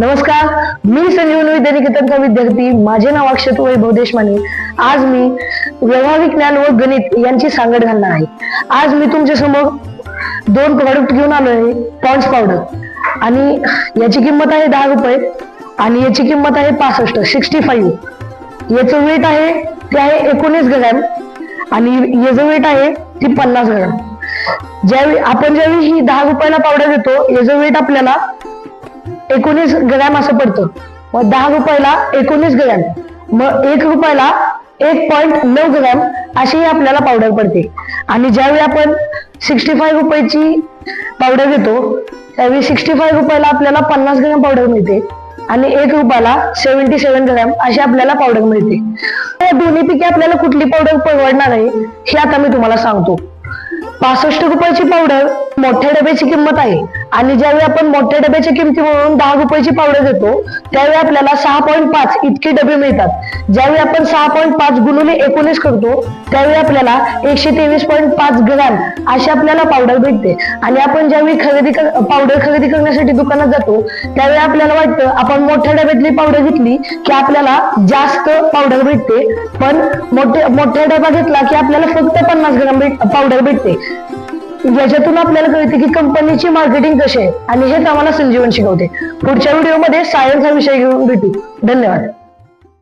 नमस्कार मी संजीवनी विद्यानिकेतनचा विद्यार्थी माझे नाव अक्षत वैभव देशमाने. आज मी व्यवहारिक ज्ञान व गणित यांची सांगड घालणार आहे. आज मी तुमच्यासमोर दोन प्रॉडक्ट घेऊन आलो आहे पॉन्स पावडर. आणि याची किंमत आहे दहा रुपये आणि याची किंमत आहे पासष्ट सिक्स्टी फाईव्ह याचं वेट आहे ते आहे एकोणीस ग्रॅम आणि याचं वेट आहे ती पन्नास ग्रॅम. ज्यावेळी आपण ज्यावेळी ही दहा रुपयाला पावडर देतो याचं वेट आपल्याला एकोणीस ग्रॅम असं पडतं. मग दहा रुपयाला एकोणीस ग्रॅम. मग एक रुपयाला एक पॉईंट नऊ ग्रॅम अशी आपल्याला पावडर पडते. आणि ज्यावेळी आपण सिक्स्टी फाय रुपयाची पावडर घेतो त्यावेळी सिक्स्टी फाय रुपयाला आपल्याला पन्नास ग्रॅम पावडर मिळते. आणि एक रुपयाला सेव्हन्टी सेव्हन ग्रॅम अशी आपल्याला पावडर मिळते. या दोन्हीपैकी आपल्याला कुठली पावडर परवडणार आहे हे आता मी तुम्हाला सांगतो. पासष्ट रुपयाची पावडर मोठ्या डब्याची किंमत आहे. आणि ज्यावेळी आपण मोठ्या डब्याच्या किमतीवरून दहा रुपयाची पावडर घेतो त्यावेळी आपल्याला सहा पॉईंट पाच इतके डबे मिळतात. ज्यावेळी आपण सहा पॉईंट पाच गुणुले एकोणीस करतो त्यावेळी आपल्याला एकशे तेवीस पॉईंट पाच ग्रॅम अशी आपल्याला पावडर भेटते. आणि आपण ज्यावेळी खरेदी पावडर खरेदी करण्यासाठी दुकानात जातो त्यावेळी आपल्याला वाटतं आपण मोठ्या डब्यातली पावडर घेतली की आपल्याला जास्त पावडर भेटते. पण मोठे मोठ्या डबा घेतला की आपल्याला फक्त पन्नास ग्राम पावडर भेटते. याच्यातून आपल्याला कळते की कंपनीची मार्केटिंग कशी आहे. आणि हेच आम्हाला संजीवन शिकवते. पुढच्या व्हिडिओमध्ये सायन्स हा विषय घेऊन भेटू. धन्यवाद.